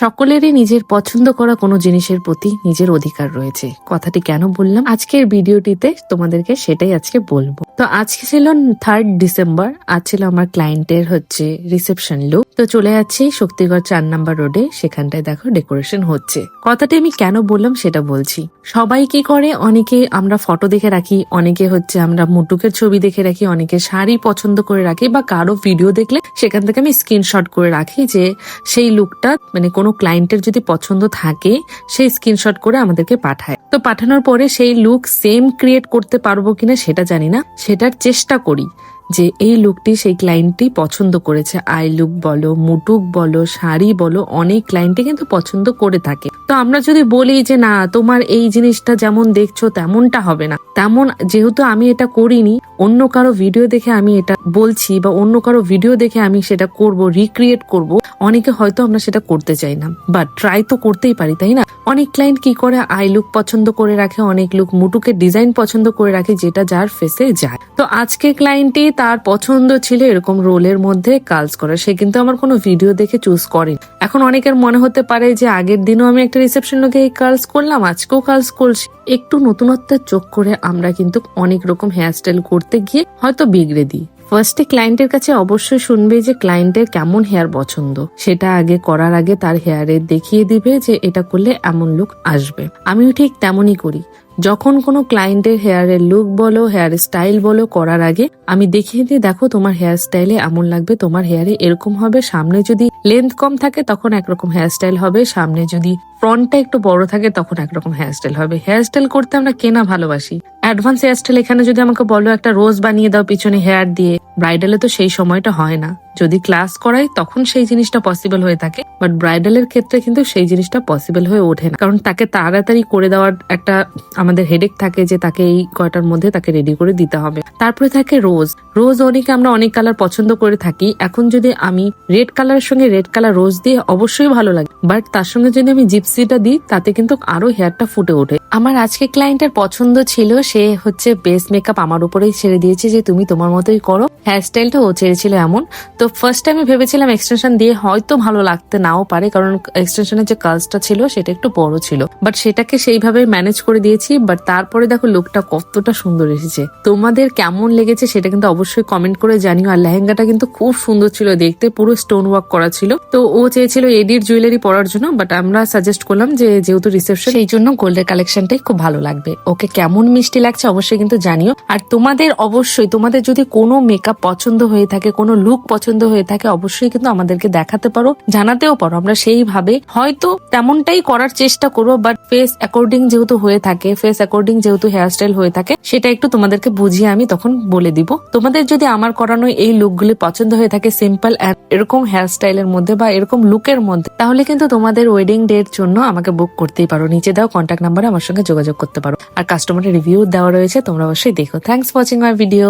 সকলেরই নিজের পছন্দ করা কোনো জিনিসের প্রতি নিজের অধিকার রয়েছে। কথাটি কেন বললাম? আজকের ভিডিওটিতে তোমাদেরকে সেটাই আজকে বলব। তো আজকে ছিল থার্ড ডিসেম্বর আজ ছিল আমার ক্লায়েন্টের হচ্ছে রিসেপশন লুক তো চলে যাচ্ছি শক্তিগড় চার নাম্বার রোডে সেখানটায় দেখো ডেকোরেশন হচ্ছে। কথাটি আমি কেন বললাম সেটা বলছি। সবাই কি করে? অনেকে আমরা ফটো দেখে রাখি, অনেকে হচ্ছে আমরা মুটুকের ছবি দেখে রাখি, অনেকে শাড়ি পছন্দ করে রাখি বা কারও ভিডিও দেখলে সেখান থেকে আমি স্ক্রিনশট করে রাখি যে সেই লুকটা মানে কোনো ক্লায়েন্টের যদি পছন্দ থাকে, সেই স্ক্রিনশট করে আমাদেরকে পাঠায়। তো পাঠানোর পরে সেই লুক সেম ক্রিয়েট করতে পারব কিনা সেটা জানি না। সেটার চেষ্টা করি। যে এই লুকটি সেই ক্লায়েন্টটি পছন্দ করেছে। আই লুক বলো, মুটুক বলো, শাড়ি বলো, অনেক ক্লায়েন্টে কিন্তু পছন্দ করে থাকে। তো আমরা যদি বলি যে, না, তোমার এই জিনিসটা যেমন দেখছ, তেমনটা হবে না। তেমন যেহেতু আমি এটা করিনি, অন্য কারও ভিডিও দেখে আমি এটা বলছি বা অন্য কারও ভিডিও দেখে আমি সেটা করব রিক্রিয়েট করব, অনেকে হয়তো আমরা সেটা করতে চাই না। বাট ট্রাই তো করতেই পারি, তাই না? অনেক ক্লায়েন্ট কি করে? আই লুক পছন্দ করে রাখে, অনেক লুক মুটুকে ডিজাইন পছন্দ করে রাখে, যেটা যার ফেসে যায়। তো আজকে ক্লায়েন্টই তার পছন্দ ছিল এরকম রোলের মধ্যে কাজ করা। সে কিন্তু আমার কোনো ভিডিও দেখে চুজ করেনি। এখন অনেকের মনে হতে পারে যে আগের দিনও আমি একটা রিসেপশন লোকে এই কার্লস করলাম, আজকেও কার্লস করছি। একটু নতুনত্বের চোখ করে আমরা কিন্তু অনেক রকম হেয়ারস্টাইল করতে গিয়ে হয়তো বিগড়ে দিই। ফার্স্টে ক্লায়েন্টের কাছে অবশ্যই শুনবে যে ক্লায়েন্টের কেমন হেয়ার পছন্দ। সেটা আগে করার আগে তার হেয়ারে দেখিয়ে দিবে যে এটা করলে এমন লুক আসবে। আমিও ঠিক তেমনই করি। যখন কোনো ক্লায়েন্টের হেয়ারের লুক বলো হেয়ার স্টাইল বলো করার আগে আমি দেখিয়ে দিই, দেখো তোমার হেয়ার স্টাইলে এমন লাগবে, তোমার হেয়ারে এরকম হবে, সামনে যদি লেন্থ কম থাকে তখন একরকম হেয়ার স্টাইল হবে, সামনে যদি ফ্রন্টটা একটু বড় থাকে তখন একরকম হেয়ার স্টাইল হবে। হেয়ার স্টাইল করতে আমরা কেনা ভালোবাসি। অ্যাডভান্স হেয়ার স্টাইল এখানে যদি আমাকে বলো একটা রোজ বানিয়ে দাও পিছনে হেয়ার দিয়ে ব্রাইডালে তো সেই সময়টা হয় না। যদি ক্লাস করাই তখন সেই জিনিসটা পসিবল হয়ে থাকে বাট ব্রাইডালের ক্ষেত্রে কিন্তু সেই জিনিসটা পসিবল হয়ে ওঠে না। কারণ তাকে তাড়াতাড়ি করে দেওয়ার একটা আমাদের হেডেক থাকে যে তাকে এই কয়টার মধ্যে তাকে রেডি করে দিতে হবে। তারপরে থাকে রোজ রোজ অনেকে আমরা অনেক কালার পছন্দ করে থাকি। এখন যদি আমি রেড কালারের সঙ্গে রেড কালার রোজ দিয়ে অবশ্যই ভালো লাগে। বাট তার সঙ্গে যদি আমি জিপসিটা দিই, তাতে কিন্তু আরও হেয়ারটা ফুটে ওঠে। আমার আজকে ক্লায়েন্টের পছন্দ ছিল, সে হচ্ছে বেস মেকআপ আমার উপরেই ছেড়ে দিয়েছে যে তুমি তোমার মতোই করো। হেয়ার স্টাইলটা ও ছেড়েছিল এমন। তো ফার্স্ট আমি ভেবেছিলাম এক্সটেনশন দিয়ে হয়তো ভালো লাগতে নাও পারে, কারণ এক্সটেনশনের যে কাজটা ছিল সেটা একটু বড় ছিল। বাট সেটাকে সেইভাবে ম্যানেজ করে দিয়েছি বাট তারপরে দেখো লুকটা কতটা সুন্দর এসেছে। তোমাদের কেমন লেগেছে সেটা কিন্তু অবশ্যই কমেন্ট করে জানিও। আর লেহেঙ্গাটা কিন্তু খুব সুন্দর ছিল, দেখতে পুরো স্টোন ওয়ার্ক করা ছিল। তো ও চেয়েছিল এডির জুয়েলারি পরার জন্য বাট আমরা সাজেস্ট করলাম যে যেহেতু রিসেপশন সেই জন্য গোল্ডের কালেকশনটাই খুব ভালো লাগবে। ওকে কেমন মিষ্টি লাগছে অবশ্যই কিন্তু জানিও। আর তোমাদের অবশ্যই, তোমাদের যদি কোনো মেকআপ পছন্দ হয়ে থাকে, কোনো লুক পছন্দ হয়ে থাকে, অবশ্যই কিন্তু আমাদেরকে দেখাতে পারো, জানাতেও পারো। আমরা সেইভাবে হয়তো তেমনটাই করার চেষ্টা করব বাট ফেস অ্যাকর্ডিং যেহেতু হয়ে থাকে ফেস অ্যাকর্ডিং যেহেতু হেয়ারস্টাইল হয়ে থাকে, সেটা একটু তোমাদেরকে বুঝিয়ে আমি তখন বলে দিব। তোমাদের যদি আমার করানো এই লুকগুলি পছন্দ হয়ে থাকে সিম্পল এরকম হেয়ারস্টাইলের মধ্যে বা এরকম লুকের মধ্যে, তাহলে কিন্তু তোমাদের ওয়েডিং ডের জন্য আমাকে বুক করতেই পারো। নিচে দাও কন্ট্যাক্ট নাম্বারে আমার সঙ্গে যোগাযোগ করতে পারো। আর কাস্টমারের রিভিউ দেওয়া রয়েছে, তোমরা অবশ্যই দেখো। Thanks watching my video